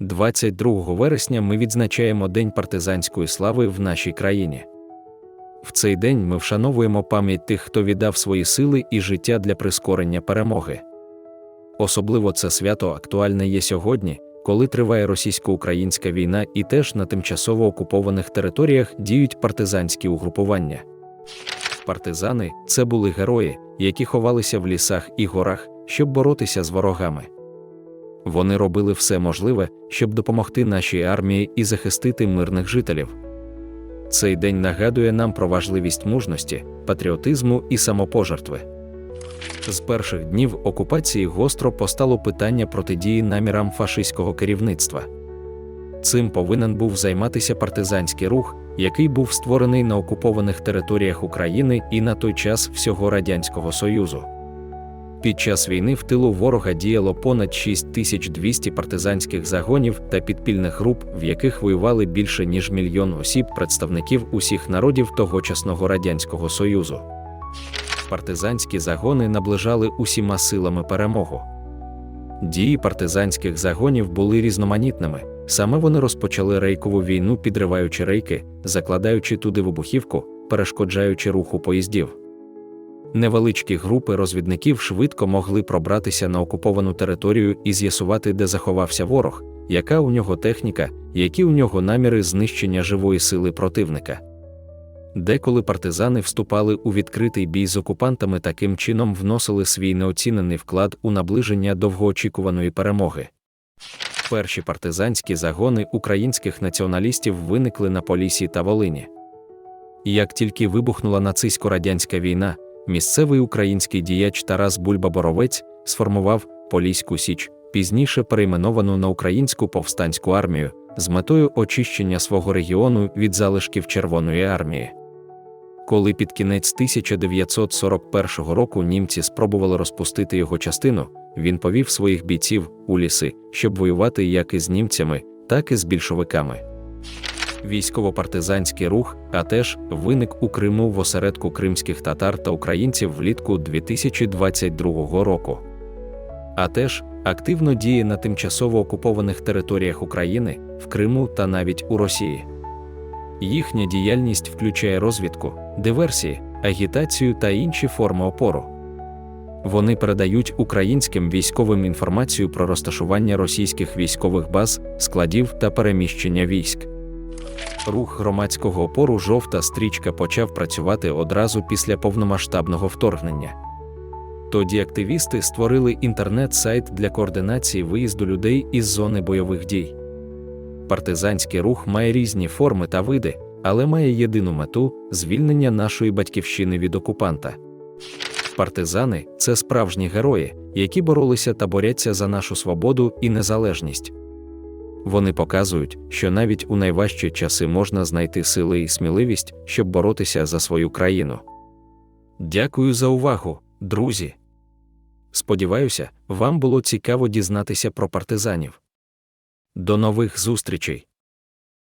22 вересня ми відзначаємо День партизанської слави в нашій країні. В цей день ми вшановуємо пам'ять тих, хто віддав свої сили і життя для прискорення перемоги. Особливо це свято актуальне є сьогодні, коли триває російсько-українська війна і теж на тимчасово окупованих територіях діють партизанські угрупування. Партизани це були герої, які ховалися в лісах і горах, щоб боротися з ворогами. Вони робили все можливе, щоб допомогти нашій армії і захистити мирних жителів. Цей день нагадує нам про важливість мужності, патріотизму і самопожертви. З перших днів окупації гостро постало питання протидії намірам фашистського керівництва. Цим повинен був займатися партизанський рух, який був створений на окупованих територіях України і на той час всього Радянського Союзу. Під час війни в тилу ворога діяло понад 6200 партизанських загонів та підпільних груп, в яких воювали більше ніж мільйон осіб, представників усіх народів тогочасного Радянського Союзу. Партизанські загони наближали усіма силами перемогу. Дії партизанських загонів були різноманітними. Саме вони розпочали рейкову війну, підриваючи рейки, закладаючи туди вибухівку, перешкоджаючи руху поїздів. Невеличкі групи розвідників швидко могли пробратися на окуповану територію і з'ясувати, де заховався ворог, яка у нього техніка, які у нього наміри знищення живої сили противника. Деколи партизани вступали у відкритий бій з окупантами таким чином вносили свій неоцінений вклад у наближення довгоочікуваної перемоги. Перші партизанські загони українських націоналістів виникли на Полісі та Волині. Як тільки вибухнула нацистсько-радянська війна, місцевий український діяч Тарас Бульба-Боровець сформував Поліську Січ, пізніше перейменовану на Українську повстанську армію, з метою очищення свого регіону від залишків Червоної армії. Коли під кінець 1941 року німці спробували розпустити його частину, він повів своїх бійців у ліси, щоб воювати як із німцями, так і з більшовиками. Військово-партизанський рух, а теж виник у Криму в осередку кримських татар та українців влітку 2022 року. А теж активно діє на тимчасово окупованих територіях України, в Криму та навіть у Росії. Їхня діяльність включає розвідку, диверсії, агітацію та інші форми опору. Вони передають українським військовим інформацію про розташування російських військових баз, складів та переміщення військ. Рух громадського опору жовта стрічка почав працювати одразу після повномасштабного вторгнення. Тоді активісти створили інтернет-сайт для координації виїзду людей із зони бойових дій. Партизанський рух має різні форми та види, але має єдину мету звільнення нашої батьківщини від окупанта. Партизани це справжні герої, які боролися та борються за нашу свободу і незалежність. Вони показують, що навіть у найважчі часи можна знайти сили і сміливість, щоб боротися за свою країну. Дякую за увагу, друзі. Сподіваюся, вам було цікаво дізнатися про партизанів. До нових зустрічей!